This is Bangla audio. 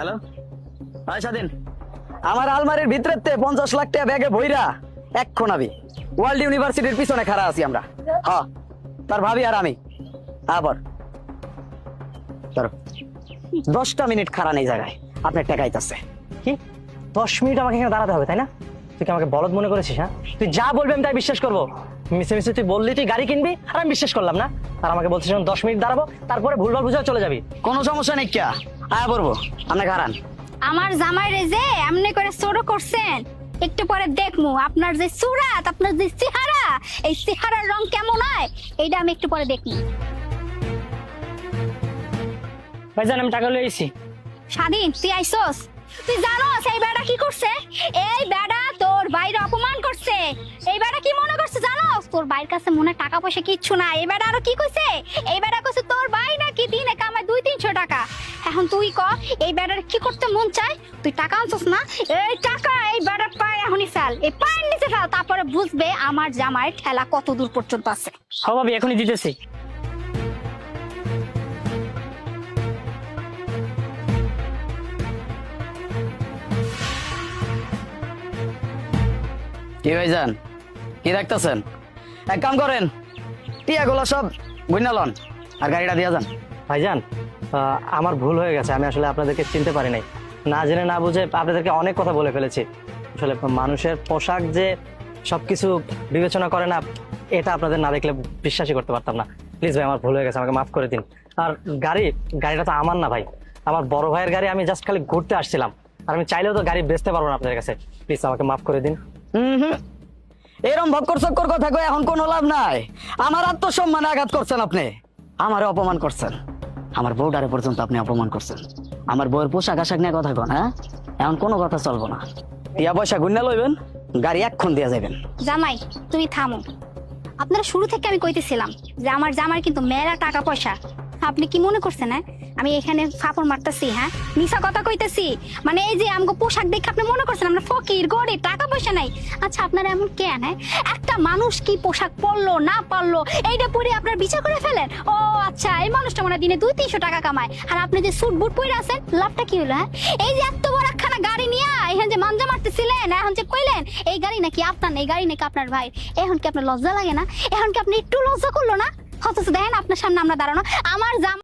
হ্যালো? হ্যাঁ স্বাধীন। আমার আলমারির ভিতরে পঞ্চাশ লাখ টাকা ব্যাগে ভইরা এক্ষণ আমি ওয়ার্ল্ড ইউনিভার্সিটির পিছনে খাড়া আছি আমরা। হ্যাঁ তার ভাবি আর আমি। আবার দশটা মিনিট খাড়া নেই জায়গায়। আপনার টেকাইতেছে কি? দশ মিনিট আমাকে এখানে দাঁড়াতে হবে তাই না? তুই কি আমাকে বলদ মনে করেছিস হ্যাঁ? তুই যা বলবি আমি তাই বিশ্বাস করব। মিশে মিশে তুই বললি তুই গাড়ি কিনবি আর আমি বিশ্বাস করলাম না। আর আমাকে বলছিস দশ মিনিট দাঁড়াবো তারপরে ভুলভাল বুঝে চলে যাবি। কোনো সমস্যা নেই কিয়া? আয়া পড়ব আপনাকে হারান আমার জামাই রে যে এমনি করে সরো করছেন একটু পরে দেখমু আপনার যে সুরাত আপনার যে চেহারা এই চেহারার রং কেমন হয় এইটা আমি একটু পরে দেখমু। ভাইজান আমি টাকা লইছি স্বাধীন তুই আইসোস? তুই জানোস এই বেটা কি করছে? এই তোর বাইর কাছে মনে টাকা পয়সা কিচ্ছু না এই বেড়া আরও কি কইছে? এই কইছে তোর ভাই নাকি দিনে কামায় দুই তিনশো টাকা। এখন তুই ক এই বেড়ার কি করতে মন চায়? তুই টাকা আনছস না? এই টাকা এই বেড়ার পায়ে এখনই ফেল। এই পায়ের নিচে ফেল। তারপরে বুঝবে আমার জামাই ঠেলা কত দূর পর্যন্ত আছে। হ্যাঁ ভাবি এখনই দিতেছি। কি ভাইজান? কি দেখতেছেন? এক কাম করেন টিয়াগুলো সব বুঝনা লন আর গাড়িটা দিয়ে যান। ভাইজান আমার ভুল হয়ে গেছে আমি আসলে আপনাদেরকে চিনতে পারি নাই। না জেনে না বুঝে আপনাদেরকে অনেক কথা বলে ফেলেছি। আসলে মানুষের পোশাক যে সবকিছু বিবেচনা করে না এটা আপনাদের না দেখলে বিশ্বাসই করতে পারতাম না। প্লিজ ভাই আমার ভুল হয়ে গেছে আমাকে মাফ করে দিন। আর গাড়ি গাড়িটা তো আমার না ভাই। আমার বড় ভাইয়ের গাড়ি আমি জাস্ট খালি ঘুরতে আসছিলাম। আর আমি চাইলেও তো গাড়ি বেচতে পারব না আপনাদের কাছে। প্লিজ আমাকে মাফ করে দিন। হুম। এরম ভক্কর চক্কর কথা কয়ে এখন কোনো লাভ নাই। আমার আত্মসম্মানে আঘাত করছেন আপনি। আমারে অপমান করছেন। আমার বউডারে পর্যন্ত আপনি অপমান করছেন। আমার বউয়ের পোশাক আশাক নিয়ে কথা কন হ্যাঁ? এখন কোনো কথা চলবো না। টিয়া পয়সা গুন্না লইবেন, গাড়ি এক্ষণ দিয়া যাবেন জামাই, তুমি থামো। আপনারা শুরু থেকে আমি কইতেছিলাম যে আমার জামাই কিন্তু মেলা টাকা পয়সা। আপনি কি মনে করছেন হ্যাঁ? আমি এখানে ফাপড় মারতেছি হ্যাঁ? মিশা কথা কইতেছি। মানে এই যে আমগো পোশাক দেখে আপনি মনে করছেন আমরা ফকির, গরিব, টাকা পয়সা নাই। আচ্ছা আপনারা এমন কেন হ্যাঁ? একটা মানুষ কি পোশাক পরলো, না পারল, এইটা পরে আপনার বিচার করে ফেলেন? ও আচ্ছা এই মানুষটা মনে দিনে দুই, তিনশো টাকা কামায়। আর আপনি যে স্যুট বুট পরে আছেন, লাভটা কি হলো হ্যাঁ? এই যে এত বড় একখানা গাড়ি নিয়ে এখানে যে মাঞ্জা মারতেছিলেন, এখন যে কইলেন, এই গাড়ি নাকি আপনার, এই গাড়ি নাকি আপনার ভাই এখন কি আপনার লজ্জা লাগে না? এখন কি আপনি একটু লজ্জা করল না? অথচ দেখেন আপনার সামনে আমরা দাঁড়ানো আমার জাম